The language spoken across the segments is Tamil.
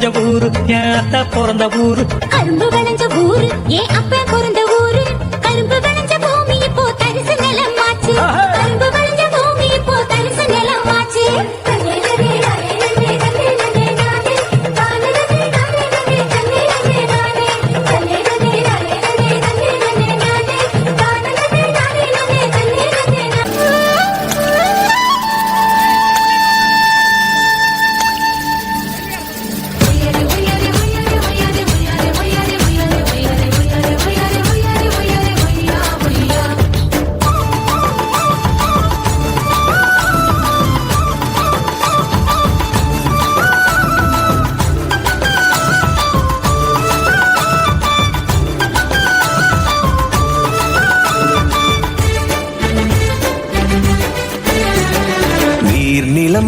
கொஞ்சம் ஊரு என் அத்தை பிறந்த ஊரு. கரும்பு விளைஞ்ச ஊரு ஏன் அப்ப பிறந்த ஊரு. கரும்பு விளைஞ்ச பூமி இப்போ தரிசு நிலமாச்சு.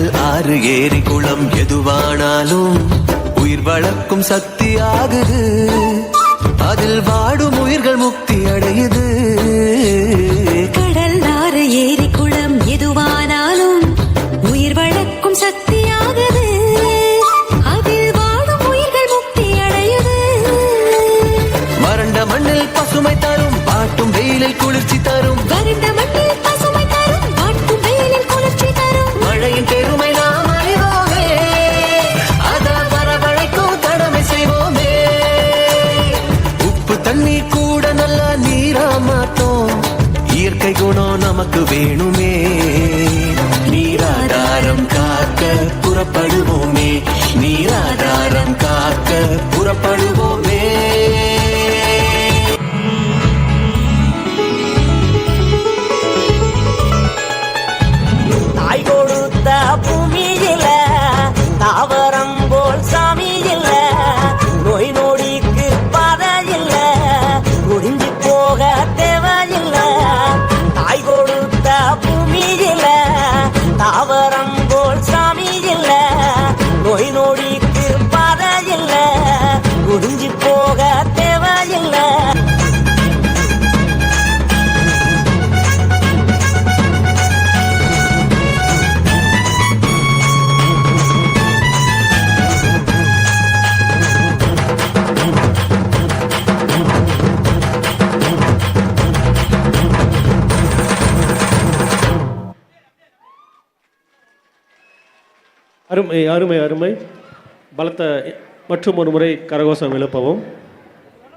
கடல் ஆறு ஏரி குளம் எதுவானாலும் உயிர் வளர்க்கும் சக்தி ஆகுது. அதில் வாடும் உயிர்கள் முக்தி அடையுது. கடல் ஆறு ஏரி குளம் எதுவானாலும் உயிர் வளர்க்கும் சக்தி ஆகுது. அதில் வாடும் உயிர்கள் முக்தி அடையுது. மரண்ட மண்ணில் பசுமை தரும் பாட்டும் வெயிலில் குளிர்ச்சி அருமை அருமை அருமை. பலத்த மற்றும் ஒரு முறை கரகோஷம் எழுப்பவும்.